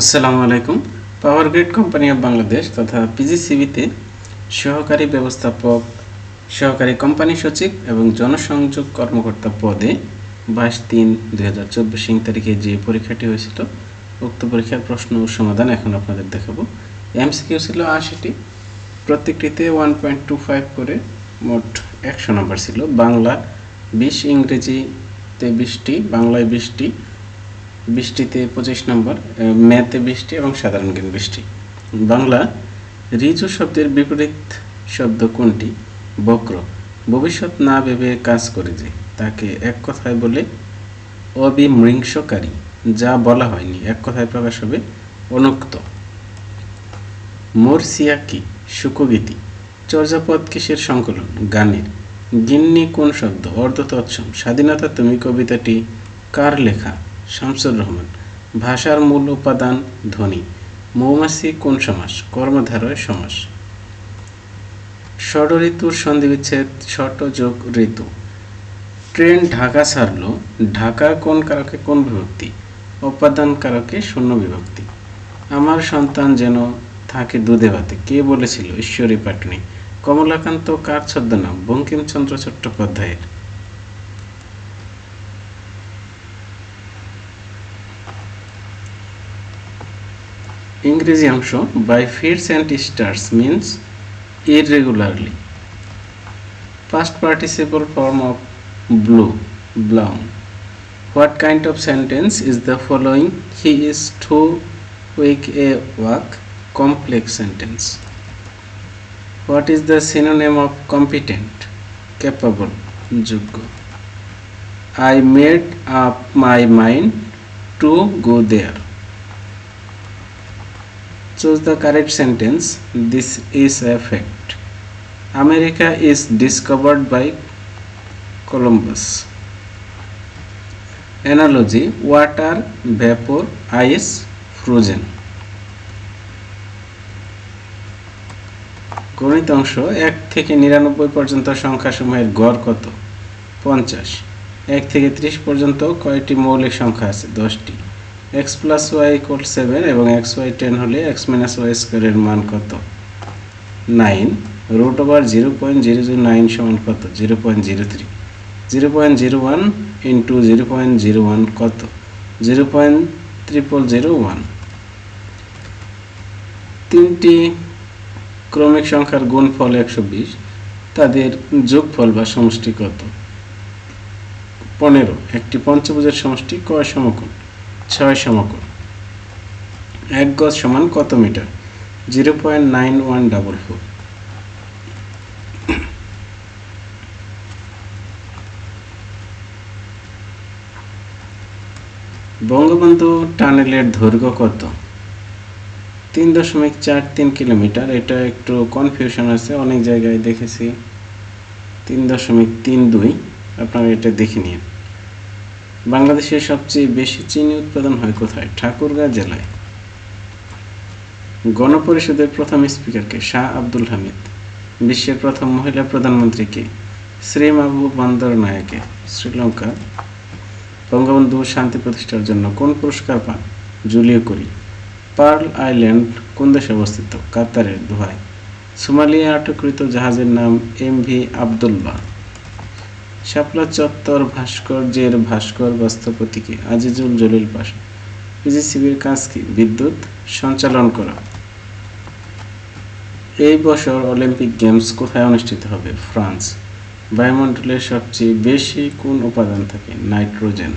আসসালামু আলাইকুম। Power grid company of Bangladesh তথা পিজিসিবিতে সহকারী ব্যবস্থাপক, সহকারী কোম্পানি সচিব এবং জনসংযোগ কর্মকর্তা পদে বাইশ তিন দুই হাজার চব্বিশ ইং তারিখে যে পরীক্ষাটি হয়েছিল, উক্ত পরীক্ষার প্রশ্ন ও সমাধান এখন আপনাদের দেখাবো। এমসিকিউ ছিল আশিটি, প্রত্যেকটিতে ওয়ান পয়েন্ট টু ফাইভ করে মোট একশো নম্বর ছিল। বাংলা বিশ, ইংরেজিতে বিশটি, বাংলায় বিশটি বৃষ্টিতে পঁচিশ নম্বর ম্যাথে বৃষ্টি এবং সাধারণ জ্ঞান বৃষ্টি। বাংলা ঋজু শব্দের বিপরীত শব্দ কোনটি? বক্র। ভবিষ্যৎ না ভেবে কাজ করে যে, তাকে এক কথায় বলে অবিমৃংসকারী যা বলা হয়নি, এক কথায় প্রকাশ হবে অনুক্ত। মোরসিয়া কি? সুকগীতি। চর্যাপদ কিসের সংকলন? গানের। গিন্নি কোন শব্দ? অর্ধ তৎসম স্বাধীনতা তুমি কবিতাটি কার লেখা? শামসুর রহমান। ভাষার মূল উপাদান ধ্বনি। মৌমাছি কোন সমাস? কর্মধারয় সমাস। ষড় ঋতুর সন্ধিবিচ্ছেদ, ষট যোগ ঋতু। ট্রেন ঢাকা ছাড়লো। ঢাকা কোন কারকে? কোন বিভক্তি? উপাদান কারকে? শূন্য বিভক্তি। আমার সন্তান যেন থাকে দুধে ভাতে কে বলেছিল? ঈশ্বরী পাটনি। কমলাকান্ত কার ছদ্মনাম? বঙ্কিমচন্দ্র চট্টোপাধ্যায়ের। ইংরেজি অংশ by fits and starts means irregularly past participle form of blue blown what kind of sentence is the following he is too weak a walk complex sentence what is the synonym of competent capable যোগ্য i made up my mind to go there Choose the correct sentence this is a fact america is discovered by columbus analogy water vapor ice frozen গণিত অংশ এক থেকে নিরানব্বই পর্যন্ত সংখ্যাসমূহের গড় কত পঞ্চাশ এক থেকে ত্রিশ পর্যন্ত কয়টি মৌলিক সংখ্যা আছে দশটি x plus y equal seven এবং এক্স ওয়াই টেন হলে এক্স মাইনাস ওয়াই স্কোয়ারের মান কত? Nine root over zero point zero zero nine সমান কত? Zero point zero three zero point zero one into zero point zero one কত? Zero point triple zero one তিনটি ক্রমিক সংখ্যার গুণফল একশো বিশ। তাদের যোগফল বা সমষ্টি কত? পনেরো। একটি পঞ্চভুজের সমষ্টি কয় সমকোণ। ছয় সমকোণ এক গজ সমান কত metre? Zero point nine one double four. Bangabandhu টানেলের দৈর্ঘ্য কত? তিন দশমিক চার তিন কিলোমিটার। এটা একটু কনফিউশন আছে, অনেক জায়গায় দেখেছি। তিন দশমিক তিন দুই। আপনারা এটা দেখে নিন। বাংলাদেশের সবচেয়ে বেশি চিনি উৎপাদন হয় কোথায়? ঠাকুরগাঁ জেলায়। গণপরিষদের প্রথম স্পিকারকে শাহ আব্দুল হামিদ, বিশ্বের প্রথম মহিলা প্রধানমন্ত্রী কে? শ্রী মাহবু বন্দর নায়কে, শ্রীলঙ্কা। বঙ্গবন্ধু শান্তি প্রতিষ্ঠার জন্য কোন পুরস্কার পান? জুলিও করি পার্ল আইল্যান্ড কোন দেশে অবস্থিত? কাতারের দোহায় সোমালিয়া আটককৃত জাহাজের নাম এম ভি আবদুল্লাহ। শাপলা চত্বর ভাস্কর্যের ভাস্কর বাস্তবতীকে আজিজুল জলিল পাশা। পিজিসিবির কাজ কি? বিদ্যুৎ সঞ্চালন করা। এই বছর অলিম্পিক গেমস কোথায় অনুষ্ঠিত হবে? ফ্রান্স। বায়ুমণ্ডলের সবচেয়ে বেশি কোন উপাদান থাকে? নাইট্রোজেন।